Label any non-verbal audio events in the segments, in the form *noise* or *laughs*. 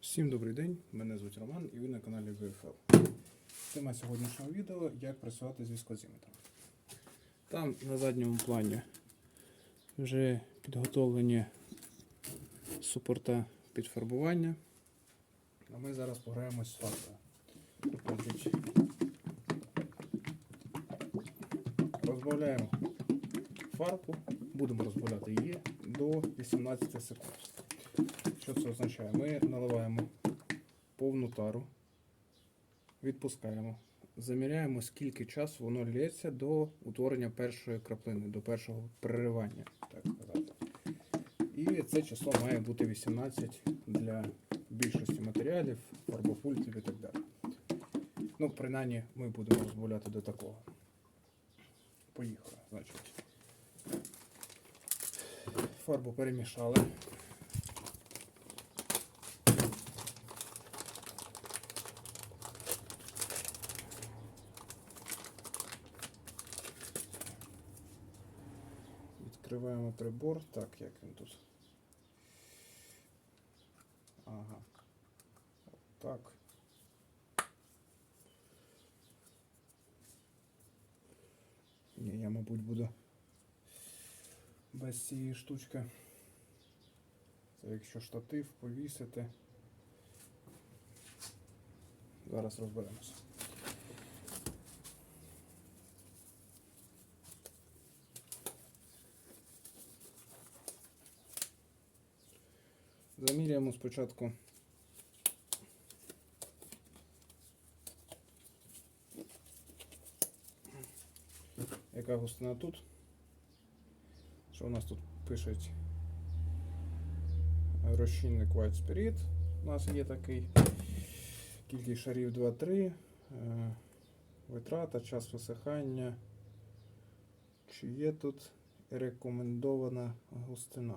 Всім добрий день, мене звуть Роман і ви на каналі VFL. Тема сьогоднішнього відео як працювати з віскозіметром. Там на задньому плані вже підготовлені супорта під фарбування. А ми зараз пограємось з фарбою. Розбавляємо фарбу, будемо розбавляти її до 18 секунд. Що це означає? Ми наливаємо повну тару, відпускаємо, заміряємо, скільки часу воно лється до утворення першої краплини, до першого переривання, так. І це число має бути 18 для більшості матеріалів, фарбопультів і так далі. Ну, принаймні, ми будемо розбавляти до такого. Поїхали, значить. Фарбу перемішали. Відкриваємо прибор. Так, як він тут. Ага. Так. Ні, я, мабуть, буду без цієї штучки. Це якщо штатив повісити. Зараз розберемося. Заміряємо спочатку. Яка густина тут? Що у нас тут пишуть? Розчинник White Spirit. У нас є такий. Кількість шарів 2-3. Е, Витрата, час висихання. Чи є тут рекомендована густина?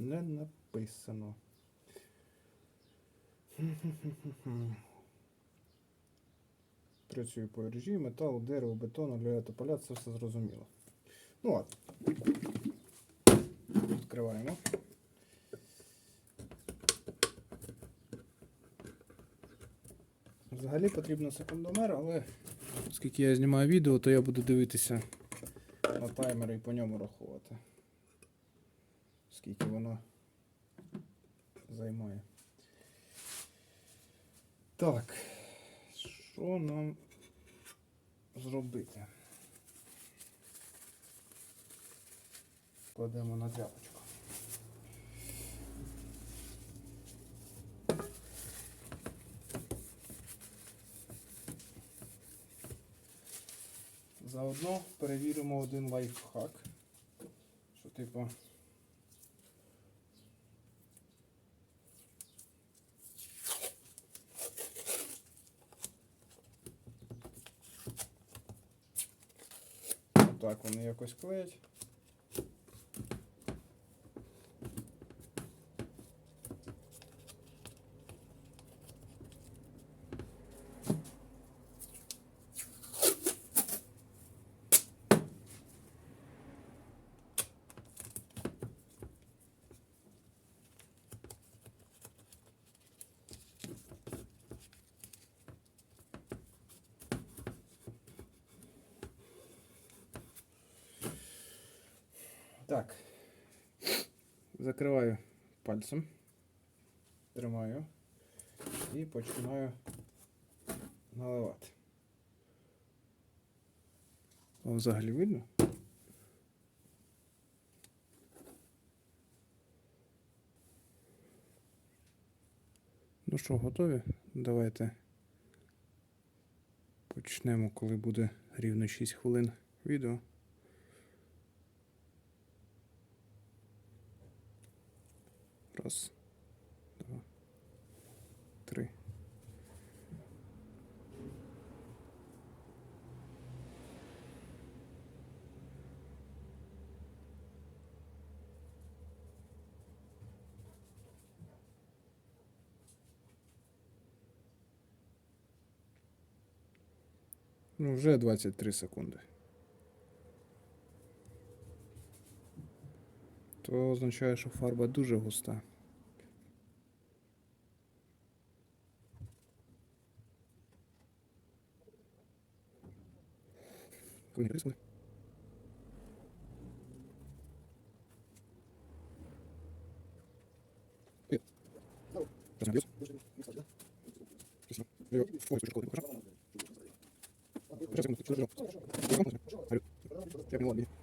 Не написано. *laughs* Працюю по іржі, метал, дерево, бетон, олія тополя, це все зрозуміло. Ну ладно. Відкриваємо. Взагалі потрібно секундомер, але оскільки я знімаю відео, то я буду дивитися на таймер і по ньому рахувати. Скільки воно займає. Так, що нам зробити? Кладемо на тряпочку. Заодно перевіримо один лайфхак, що типу Так вони якось клеять. Так. Закриваю пальцем, тримаю і починаю наливати. О, взагалі видно? Ну що, готові? Давайте почнемо, коли буде рівно 6 хвилин відео. Раз, два, три. Ну, вже 23 секунди. То означає, що фарба дуже густа. Коли не секунди. Привет. Сейчас набьётся. Сейчас я-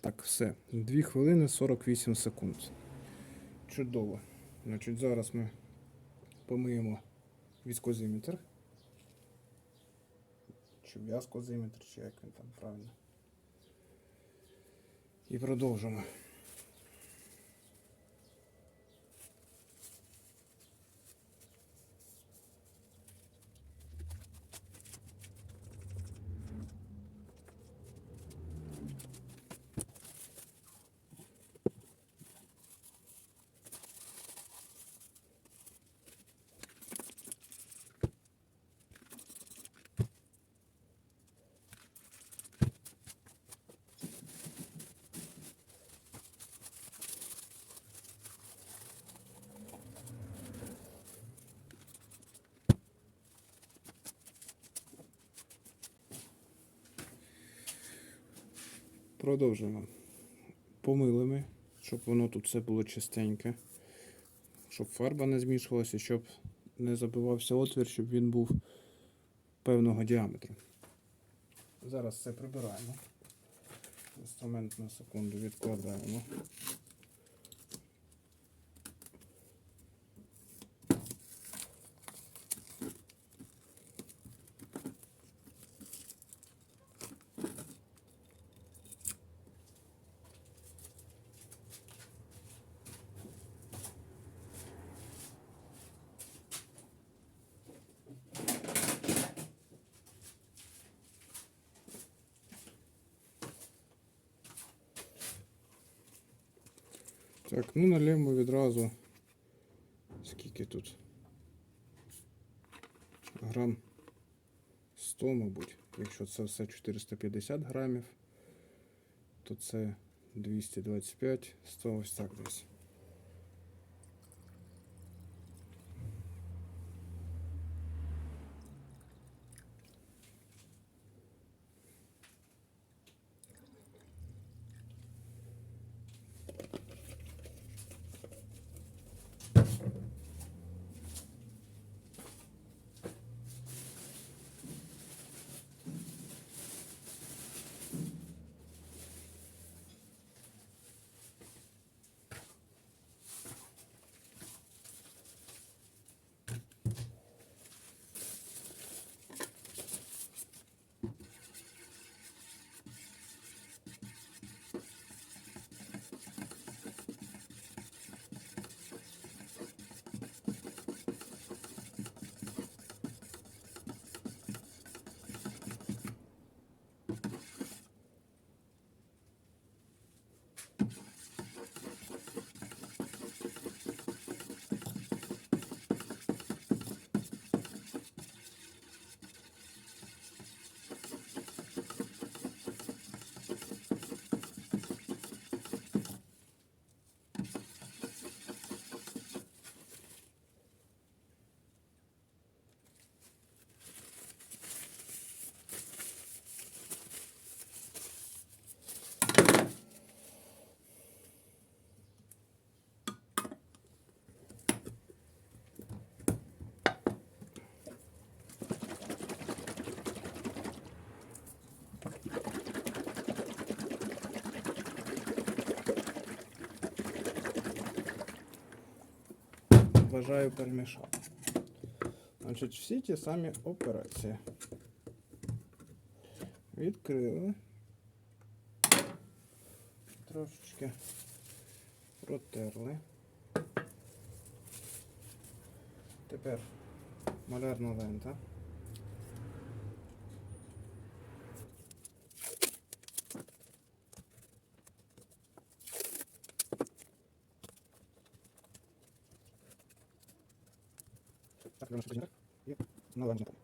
Так, все. 2 хвилини 48 секунд. Чудово. Значить, зараз ми помиємо віскозиметр. Чи в'язкозиметр, чи як він там правильно. І продовжимо. Продовжуємо. Помилими, щоб воно тут все було чистеньке. Щоб фарба не змішувалася, щоб не забивався отвір, щоб він був певного діаметру. Зараз це прибираємо. Інструмент на секунду відкладаємо. Так, ну налємо відразу. Скільки тут? Грам 100, мабуть. Якщо це все 450 грамів, то це 225, 100 ось так десь. Вважаю перемішати. Значить, всі ті самі операції. Відкрили. Трошечки протерли. Тепер малярна лента. Так, беремо сюди і наливаємо знаком.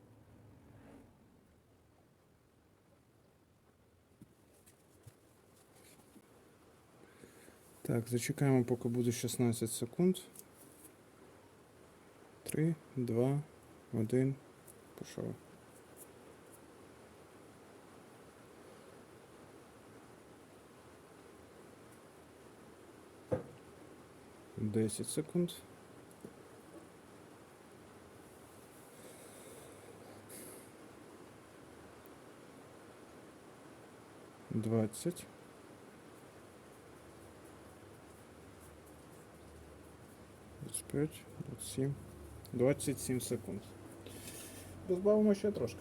Так, зачекаємо, поки буде 16 секунд. 3, 2, 1. Пішов. Десять секунд. 17. Двадцять 27 секунд. Розбавимо ще трошки.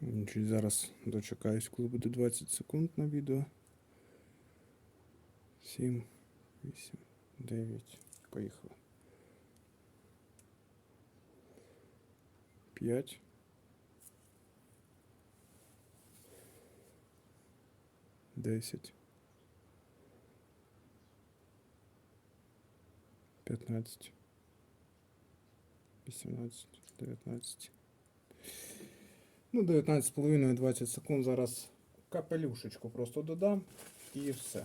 Значить, зараз дочекаюсь, коли буде 20 секунд на відео. 7, 8, 9. Поїхали. 5. Десять. П'ятнадцять. Вісімнадцять. Дев'ятнадцять. Ну, 19,5 20 секунд. Зараз капелюшечку просто додам і все.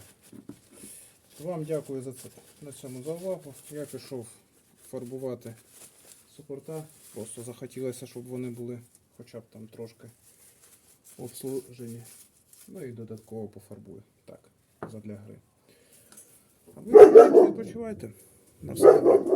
Вам дякую за це на цьому за увагу. Я пішов фарбувати супорта. Просто захотілося, щоб вони були хоча б там трошки обслужені. Ну і додатково пофарбую. Так, задля гри. Ви відпочивайте. На все добре.